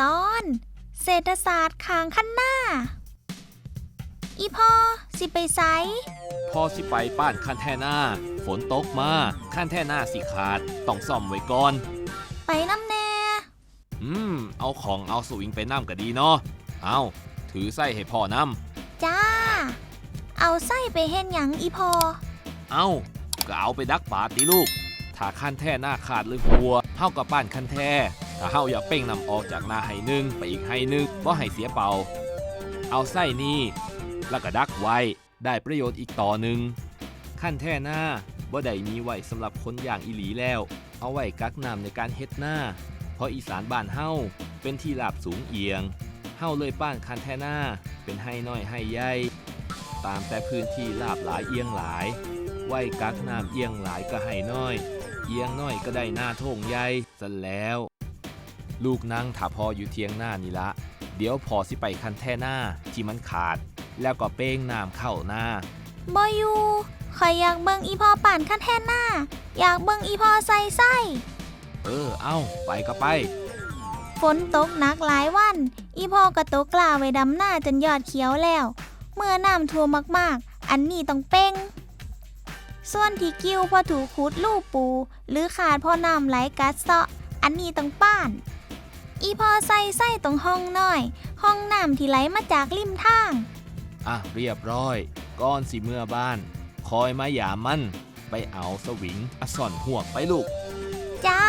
ตอน เศรษฐศาสตร์ขางขั้นหน้า อีพอสิไปไสพอสิไปป้านคันแท่หน้า ฝนตกมาคันแท่หน้าสิขาด ต้องซ่อมไว้ก่อน ไปน้ำแน่ อืม เอาของเอาสวิงไปน้ำก็ดีเนาะ เอาถือไส้ให้พ่อน้จ้า เอาไส้ไปเห็นหยังอีพอำ เอาก็เอาไปดักปลาติลูก ถ้าคันแท่หน้าขาดหรือหัวเฮากับป้านคันแท่ ถ้าเฮาอยากเป้งนำออกจากหน้าให้หนึ่งไปอีกให้หนึ่งบ่ให้เสียเป่า เอาไส้นี่แล้วก็ดักไว้ได้ประโยชน์อีกต่อหนึ่งขั้นแท่หน้าบ่ได้มีไว้สำหรับคนอย่างอีหลีแล้ว เอาไว้กักน้ำในการเฮ็ดหน้า เพราะอีสานบ้านเฮาเป็นที่ราบสูงเอียงเฮาเลยป้านคันแท่หน้าเป็นให้น้อยให้ใหญ่ตามแต่พื้นที่ราบหลายเอียงหลายไว้กักน้ำเอียงหลายก็ให้น้อย เอียงน้อยก็ได้หน้าโท่งใหญ่ซะแล้ว ลูกนั่งถ้าพออยู่เทียงหน้านี่ละ เดี๋ยวพอสิไปคันแท่หน้าที่มันขาด แล้วก็เป้งน้ำเข้าหน้าบอยู่ข่อยอยากเบิ่งอีพอป่านขั้นแท่นหน้า อยากเบิ่งอีพอใส่ไส้เออ เอาไปก็ไป ฝนตกหนักหลายวัน อีพอกระตกกล้าไว้ดำหน้าจนยอดเขียวแล้ว เมื่อน้ำท่วมมากๆ อันนี้ต้องเป้งส่วนที่กิ้วพอถูกขุดลูกปู หรือขาดพอน้ำไหลกัดเซาะ อันนี้ต้องป้าน อีพอใส่ไส้ตรงห้องน้อย ห้องน้ำที่ไหลมาจากริมทาง อะเรียบร้อยก้อนสิเมื่อบ้าน คอยมาหยามมัน ไปเอาสวิงอะส่อนหัวกไปลูก จ้า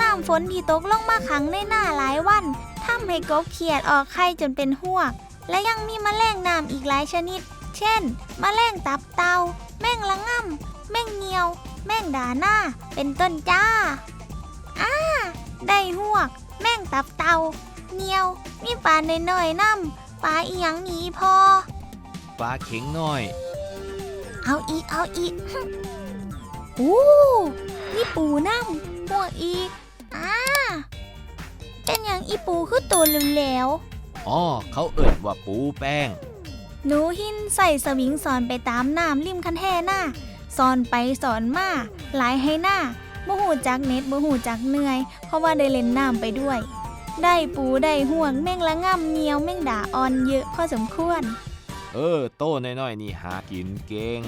น้ำฝนที่ตกลงมาขังในหน้าหลายวันทำให้กบเขียดออกไข่จนเป็นหวก และยังมีแมลงน้ำอีกหลายชนิด เช่นแมลงตับเตา แม่งละง่ำแม่งเงียว แม่งดาหน้า เป็นต้นจ้าอ้า ได้หวก แม่งตับเตาเงียว มีปลาในน้อยๆน้ำปลาอีหยังหนีพอ ปลาเข็งน้อย เอาอีก เอาอีก อู้นี่ปูน้ำหัวกอีกอ่าเป็นอย่างอีปูคือตัวเหลวอ๋อ เขาเอิดว่าปูแป้ง ๆหนูหินใส่สวิงสอนไปตามน้ำริมคันแท่หน้าสอนไปสอนมาหลายให้หน้า บ่หูจักเน็ตบ่หูจักเหนื่อย เพราะว่าได้เล่นน้ำไปด้วย ได้ปูได้ห่วงแม่งละง่ำเหนียวแม่งด่าออนเยอะพอสมควร เออ โตน้อยๆนี่หากินเก่ง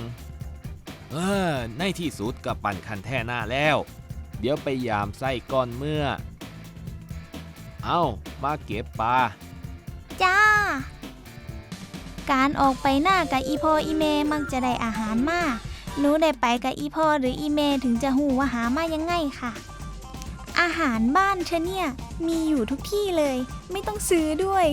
เออในที่สุดกับปั่นคันแท่หน้าแล้ว เดี๋ยวไปยามไส้ก้อนเมื่อ เอามาเก็บปลาจ้า การออกไปหน้ากับอีพออีเมมักจะได้อาหารมาก หนูได้ไปกับอีพ่อหรืออีเมถึงจะหูว่าหามายังไงค่ะ อาหารบ้านเชะเนี่ย มีอยู่ทุกที่เลย ไม่ต้องซื้อด้วย